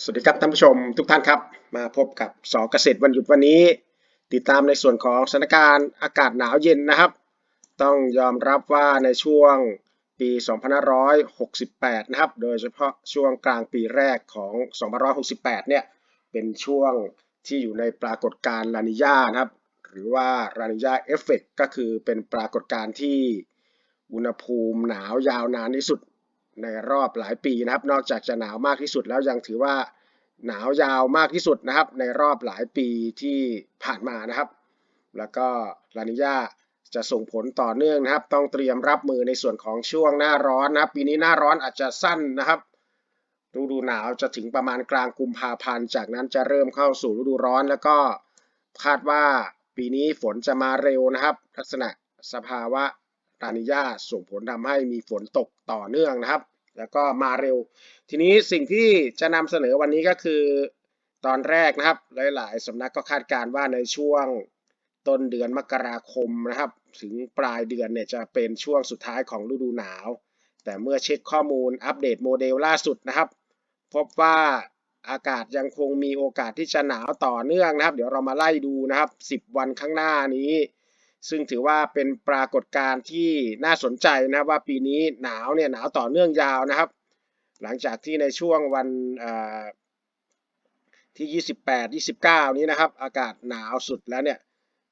สวัสดีครับท่านผู้ชมทุกท่านครับ มาพบกับสอเกษตรวันหยุดวันนี้ ติดตามในส่วนของสถานการณ์อากาศหนาวเย็นนะครับ ต้องยอมรับว่าในช่วงปี 2568 นะครับ โดยเฉพาะช่วงกลางปีแรกของ 2568 เนี่ยเป็นช่วงที่อยู่ในปรากฏการณ์ลานิญานะครับ หรือว่าลานิญาเอฟเฟกก็คือเป็นปรากฏการณ์ที่อุณหภูมิหนาวยาวนานที่สุด ในรอบหลายปีนะครับ นอกจากจะหนาวมากที่สุดแล้วยังถือว่าหนาวยาวมากที่สุดนะครับ ในรอบหลายปีที่ผ่านมานะครับ แล้วก็ลานิญาจะส่งผลต่อเนื่องนะครับ ต้องเตรียมรับมือในส่วนของช่วงหน้าร้อนนะครับ ปีนี้หน้าร้อนอาจจะสั้นนะครับฤดูหนาวจะถึงประมาณกลางกุมภาพันธ์ จากนั้นจะเริ่มเข้าสู่ฤดูร้อนแล้วก็คาดว่าปีนี้ฝนจะมาเร็วนะครับ ลักษณะสภาวะ ลานิญาส่งผลทำให้มีฝนตกต่อเนื่องนะครับ แล้วก็มาเร็ว ทีนี้สิ่งที่จะนำเสนอวันนี้ก็คือ ตอนแรกนะครับ หลาย ๆสำนักก็คาดการณ์ว่าในช่วงต้นเดือนมกราคมนะครับ ถึงปลายเดือนเนี่ยจะเป็นช่วงสุดท้ายของฤดูหนาว แต่เมื่อเช็คข้อมูลอัปเดตโมเดลล่าสุดนะครับ พบว่าอากาศยังคงมีโอกาสที่จะหนาวต่อเนื่องนะครับ เดี๋ยวเรามาไล่ดูนะครับ 10 วันข้างหน้านี้ ซึ่งถือว่าเป็นปรากฏการณ์ที่น่าสนใจนะว่าปีนี้หนาวเนี่ยหนาวต่อเนื่องยาวนะครับ หลังจากที่ในช่วงวันที่ 28 29 นี้นะครับ อากาศหนาวสุดแล้วเนี่ย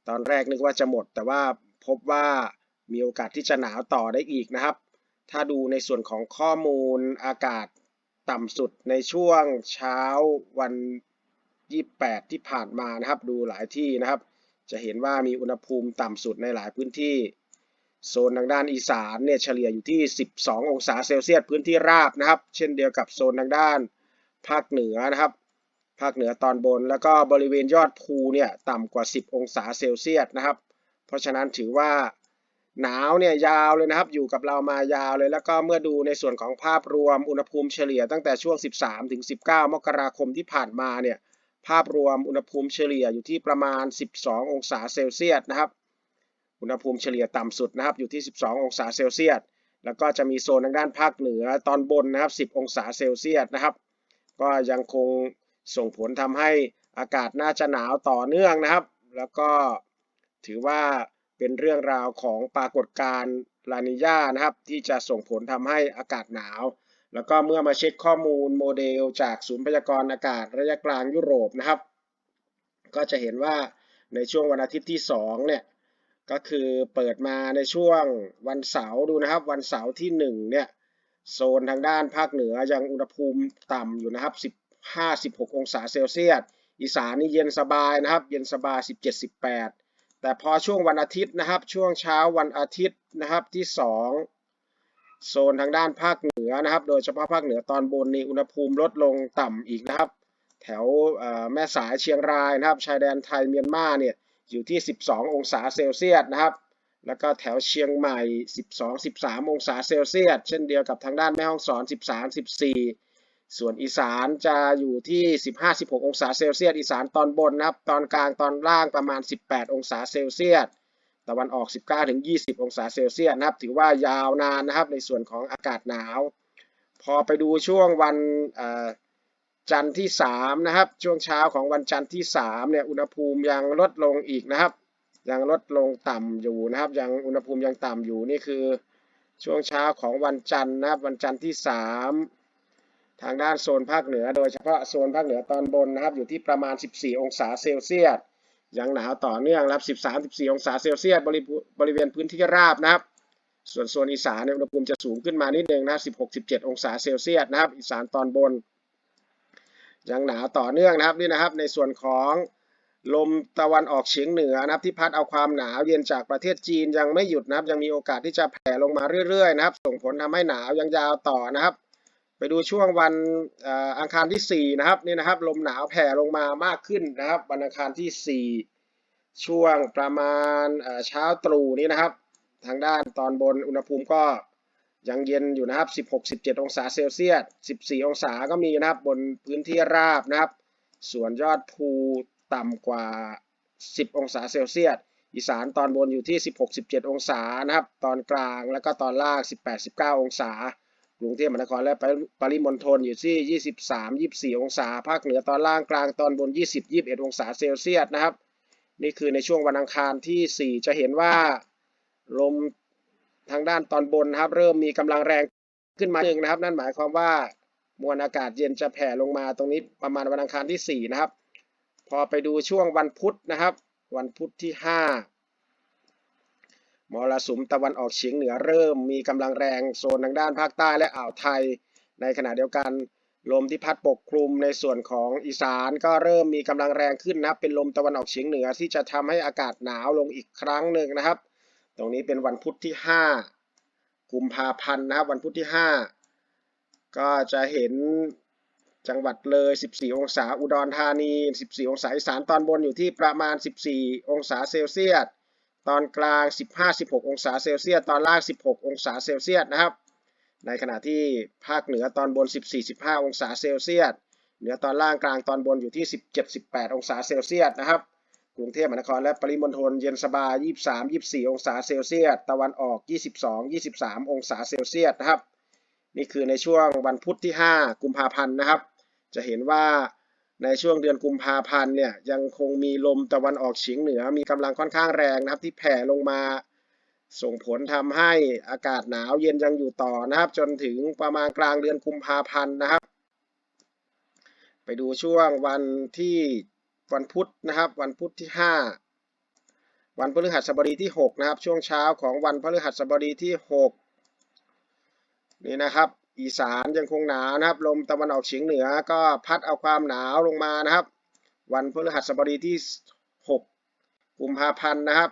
ตอนแรกนึกว่าจะหมด แต่ว่าพบว่ามีโอกาสที่จะหนาวต่อได้อีกนะครับ ถ้าดูในส่วนของข้อมูลอากาศต่ำสุดในช่วงเช้าวัน 28 ที่ผ่านมานะครับ ดูหลายที่นะครับ จะเห็นว่ามีอุณหภูมิต่ำสุดในหลายพื้นที่ โซนทางด้านอีสานเนี่ยเฉลี่ยอยู่ที่ 12 องศาเซลเซียสพื้นที่ราบนะครับ เช่นเดียวกับโซนทางด้านภาคเหนือนะครับ ภาคเหนือตอนบนแล้วก็บริเวณยอดภูเนี่ยต่ำกว่า 10 องศาเซลเซียสนะครับ เพราะฉะนั้นถือว่าหนาวเนี่ยยาวเลยนะครับ อยู่กับเรามายาวเลย แล้วก็เมื่อดูในส่วนของภาพรวมอุณหภูมิเฉลี่ยตั้งแต่ช่วง 13 ถึง 19 มกราคมที่ผ่านมาเนี่ย ภาพรวมอุณหภูมิเฉลี่ยอยู่ที่ประมาณ 12 องศาเซลเซียสนะครับ อุณหภูมิเฉลี่ยต่ำสุดนะครับอยู่ที่ 12 องศาเซลเซียส แล้วก็จะมีโซนทางด้านภาคเหนือตอนบนนะครับ 10 องศาเซลเซียสนะครับ ก็ยังคงส่งผลทำให้อากาศน่าจะหนาวต่อเนื่องนะครับ แล้วก็ถือว่าเป็นเรื่องราวของปรากฏการณ์ลานิญานะครับ ที่จะส่งผลทำให้อากาศหนาว แล้วก็เมื่อมาเช็คข้อมูลโมเดลจากศูนย์พยากรณ์อากาศระยะกลางยุโรปนะครับ ก็จะเห็นว่าในช่วงวันอาทิตย์ที่ 2 เนี่ย ก็คือเปิดมาในช่วงวันเสาร์ดูนะครับ วันเสาร์ที่ 1 เนี่ย โซนทางด้านภาคเหนือยังอุณหภูมิต่ำอยู่นะครับ 15-16 องศาเซลเซียส อีสานนี่เย็นสบายนะครับ เย็นสบาย 17-18 แต่พอช่วงวันอาทิตย์นะครับ ช่วงเช้าวันอาทิตย์นะครับที่ 2 โซนทางด้านภาคเหนือนะครับ โดยเฉพาะภาคเหนือตอนบนนี่อุณหภูมิลดลงต่ำอีกนะครับ แถวแม่สายเชียงรายนะครับ ชายแดนไทยเมียนมาเนี่ยอยู่ที่ 12 องศาเซลเซียสนะครับ แล้วก็แถวเชียงใหม่ 12-13 องศาเซลเซียส เช่นเดียวกับทางด้านแม่ฮ่องสอน 13-14 ส่วนอีสานจะอยู่ที่ 15-16 องศาเซลเซียส อีสานตอนบนนะครับ ตอนกลางตอนล่างประมาณ 18 องศาเซลเซียส ตะวันออก 19-20 องศาเซลเซียสนะครับ ถือว่ายาวนานนะครับในส่วนของอากาศหนาว พอไปดูช่วงวันจันทร์ที่3นะครับ ช่วงเช้าของวันจันทร์ที่3เนี่ย อุณหภูมิยังลดลงอีกนะครับ ยังลดลงต่ำอยู่นะครับ ยังอุณหภูมิยังต่ำอยู่นี่คือ ช่วงเช้าของวันจันทร์นะครับ วันจันทร์ที่ 3 ทางด้านโซนภาคเหนือ โดยเฉพาะโซนภาคเหนือตอนบนนะครับ อยู่ที่ประมาณ 14 องศาเซลเซียส ยังหนาวต่อเนื่องรับ 13-14 องศาเซลเซียสบริเวณพื้นที่ราบนะครับ ส่วนโซนอีสานอุณหภูมิจะสูงขึ้นมานิดนึงนะ16-17 องศาเซลเซียสนะครับ อีสานตอนบน ยังหนาวต่อเนื่องนะครับนี่นะครับ ในส่วนของลมตะวันออกเฉียงเหนือนะครับ ที่พัดเอาความหนาวเย็นจากประเทศจีนยังไม่หยุดนะครับ ยังมีโอกาสที่จะแผ่ลงมาเรื่อยๆนะครับ ส่งผลทำให้หนาวยังยาวต่อนะครับ ไปดูช่วงวันอังคารที่ 4 นะครับนี่นะครับลมหนาวแผ่ลงมามากขึ้นนะครับวันอังคารที่ 4 ช่วงประมาณเช้าตรู่นี้นะครับ ทางด้านตอนบนอุณหภูมิก็ยังเย็นอยู่นะครับ 16-17 องศาเซลเซียส 14 องศาก็มีนะครับ บนพื้นที่ราบนะครับ ส่วนยอดภูต่ำกว่า 10 องศาเซลเซียส อีสานตอนบนอยู่ที่ 16-17 องศานะครับ ตอนกลางแล้วก็ตอนล่าง 18-19 องศา กรุงเทพมหานครและปริมณฑลอยู่ที่ 23 24 องศา ภาคเหนือตอนล่างกลางตอนบน 20 21 องศาเซลเซียสนะครับ นี่คือในช่วงวันอังคารที่ 4 จะเห็นว่าลมทางด้านตอนบนนะครับ เริ่มมีกำลังแรงขึ้นมาหนึ่งนะครับ นั่นหมายความว่ามวลอากาศเย็นจะแผ่ลงมาตรงนี้ประมาณวันอังคารที่ 4 นะครับ พอไปดูช่วงวันพุธนะครับ วันพุธที่ 5 มรสุมตะวันออกเฉียงเหนือเริ่มมีกำลังแรงโซนทางด้านภาคใต้และอ่าวไทย ในขณะเดียวกันลมที่พัดปกคลุมในส่วนของอีสานก็เริ่มมีกำลังแรงขึ้นนับเป็นลมตะวันออกเฉียงเหนือที่จะทำให้อากาศหนาวลงอีกครั้งหนึ่งนะครับ ตรงนี้เป็นวันพุธที่ 5 กุมภาพันธ์นะครับวันพุธที่ 5 ก็จะเห็นจังหวัดเลย 14 องศาอุดรธานี 14 องศาอีสานตอนบนอยู่ที่ประมาณ 14 องศาเซลเซียส ตอนกลาง 15-16 องศาเซลเซียส ตอนล่าง 16 องศาเซลเซียสนะครับ ในขณะที่ภาคเหนือตอนบน 14-15 องศาเซลเซียส เหนือตอนล่างกลางตอนบนอยู่ที่ 17-18 องศาเซลเซียสนะครับ กรุงเทพมหานครและปริมณฑลเย็นสบาย 23-24 องศาเซลเซียส ตะวันออก 22-23 องศาเซลเซียสนะครับ นี่คือในช่วงวันพุธที่ 5 กุมภาพันธ์นะครับ จะเห็นว่า ในช่วงเดือนกุมภาพันธ์เนี่ยยังคงมีลมตะวันออกเฉียงเหนือ มีกำลังค่อนข้างแรงนะครับที่แผ่ลงมาส่งผลทำให้อากาศหนาวเย็นยังอยู่ต่อนะครับ จนถึงประมาณกลางเดือนกุมภาพันธ์นะครับ ไปดูช่วงวันที่วันพุธนะครับ วันพุธที่ 5 วันพฤหัสบดีที่ 6 นะครับ ช่วงเช้าของวันพฤหัสบดีที่ 6 นี่นะครับ อีสานยังคงหนาวนะครับ ลมตะวันออกเฉียงเหนือก็พัดเอาความหนาวลงมานะครับ วันพฤหัสบดีที่ 6 กุมภาพันธ์นะครับ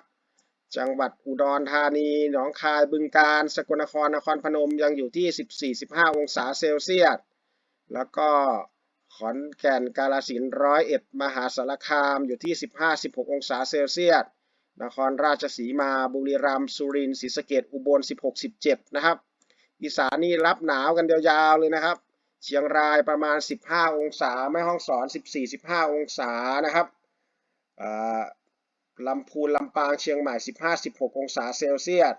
จังหวัดอุดรธานีหนองคายบึงกาฬสกลนครนครพนมยังอยู่ที่ 14-15 องศาเซลเซียสแล้วก็ขอนแก่นกาฬสินร้อยเอ็ดมหาสารคามอยู่ที่ 15-16 องศาเซลเซียสนครราชสีมาบุรีรัมย์สุรินทร์ศรีสะเกษอุบล 16-17 นะครับ อีสานนี่รับหนาวกันยาวๆเลยนะครับ เชียงรายประมาณ 15 องศา แม่ฮ่องสอน 14-15 องศานะครับลำพูนลำปางเชียงใหม่ 15-16 องศาเซลเซียส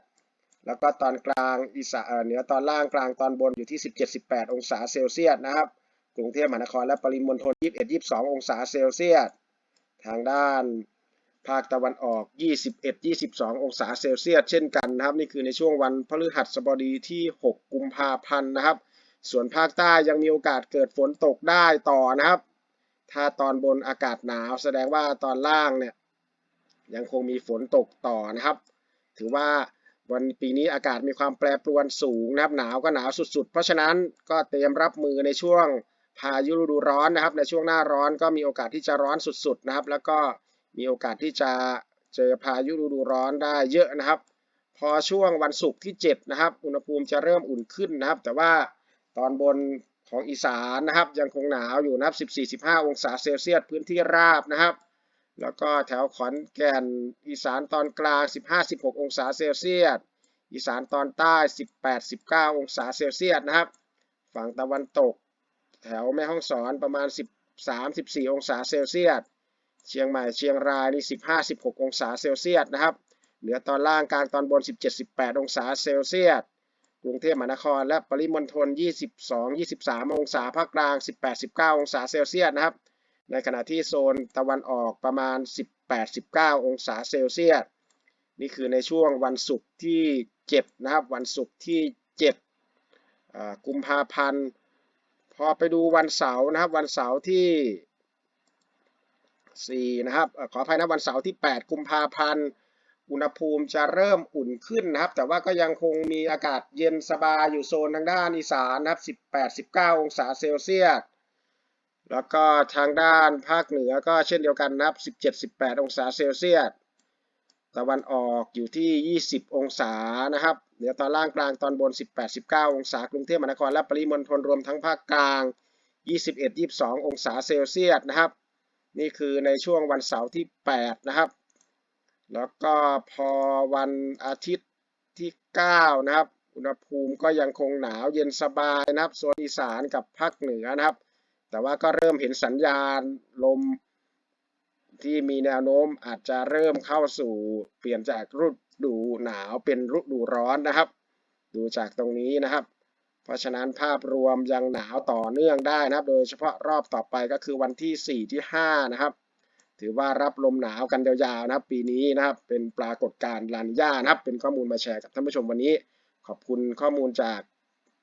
แล้วก็ตอนกลางอีสานเหนือตอนล่างกลางตอนบนอยู่ที่ 17-18 องศาเซลเซียสนะครับ กรุงเทพมหานครและปริมณฑล 21-22 องศาเซลเซียส ทางด้าน ภาคตะวันออก 21-22 องศาเซลเซียสเช่นกันนะครับ นี่คือในช่วงวันพฤหัสบดีที่ 6 กุมภาพันธ์นะครับ ส่วนภาคใต้ยังมีโอกาสเกิดฝนตกได้ต่อนะครับ ถ้าตอนบนอากาศหนาวแสดงว่าตอนล่างเนี่ยยังคงมีฝนตกต่อนะครับ ถือว่าวันปีนี้อากาศมีความแปรปรวนสูงนะครับ หนาวก็หนาวสุดๆ เพราะฉะนั้นก็เตรียมรับมือในช่วงพายุฤดูร้อนนะครับ ในช่วงหน้าร้อนก็มีโอกาสที่จะร้อนสุดๆนะครับ แล้วก็ มีโอกาสที่จะเจอพายุฤดูร้อนได้เยอะนะครับ พอช่วงวันศุกร์ที่ 7 นะครับ อุณหภูมิจะเริ่มอุ่นขึ้นนะครับ แต่ว่าตอนบนของอีสานนะครับ ยังคงหนาวอยู่นะครับ 14-15 องศาเซลเซียสพื้นที่ราบนะครับ แล้วก็แถวขอนแก่นอีสานตอนกลาง 15-16 องศาเซลเซียสอีสานตอนใต้ 18-19 องศาเซลเซียสนะครับ ฝั่งตะวันตก แถวแม่ฮ่องสอนประมาณ 13-14 องศาเซลเซียส เชียงใหม่เชียงรายนี่15-16 องศาเซลเซียสนะครับ เหนือตอนล่างกลางตอนบน 17-18 องศาเซลเซียส กรุงเทพมหานคร และปริมณฑล22-23 องศาภาคกลาง 18-19 องศาเซลเซียสนะครับ ในขณะที่โซนตะวันออกประมาณ 18-19 องศาเซลเซียส นี่คือในช่วงวันศุกร์ที่ 7 นะครับ วันศุกร์ที่ 7 กุมภาพันธ์ พอไปดูวันเสาร์นะครับ วันเสาร์ที่ 4นะครับขออภัยนะวันเสาร์ที่ 8 กุมภาพันธ์ อุณหภูมิจะเริ่มอุ่นขึ้นนะครับ แต่ว่าก็ยังคงมีอากาศเย็นสบายอยู่โซนทางด้านอีสานนะครับ 18-19 องศาเซลเซียส แล้วก็ทางด้านภาคเหนือก็เช่นเดียวกันนะครับ 17-18 องศาเซลเซียส ตะวันออกอยู่ที่ 20 องศานะครับ เหนือตอนล่างกลางตอนบน 18-19 องศากรุงเทพมหานครและปริมณฑลรวมทั้งภาคกลาง 21-22 องศาเซลเซียสนะครับ นี่คือในช่วงวันเสาร์ที่ 8 นะครับ แล้วก็พอวันอาทิตย์ที่ 9 นะครับ อุณหภูมิก็ยังคงหนาวเย็นสบายนะครับโซนอีสานกับภาคเหนือนะครับ แต่ว่าก็เริ่มเห็นสัญญาณลมที่มีแนวโน้มอาจจะเริ่มเข้าสู่เปลี่ยนจากฤดูหนาวเป็นฤดูร้อนนะครับ ดูจากตรงนี้นะครับ เพราะฉะนั้นภาพรวมยังหนาวต่อเนื่องได้นะครับ โดยเฉพาะรอบต่อไปก็คือวันที่ 4 ที่ 5 นะครับ ถือว่ารับลมหนาวกันยาวๆนะครับ ปีนี้นะครับเป็นปรากฏการณ์ลานิญานะครับ เป็นข้อมูลมาแชร์กับท่านผู้ชมวันนี้ ขอบคุณข้อมูลจาก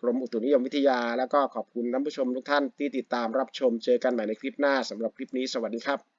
กรมอุตุนิยมวิทยา แล้วก็ขอบคุณท่านผู้ชมทุกท่านที่ติดตามรับชมเจอกันใหม่ในคลิปหน้าสำหรับคลิปนี้สวัสดีครับ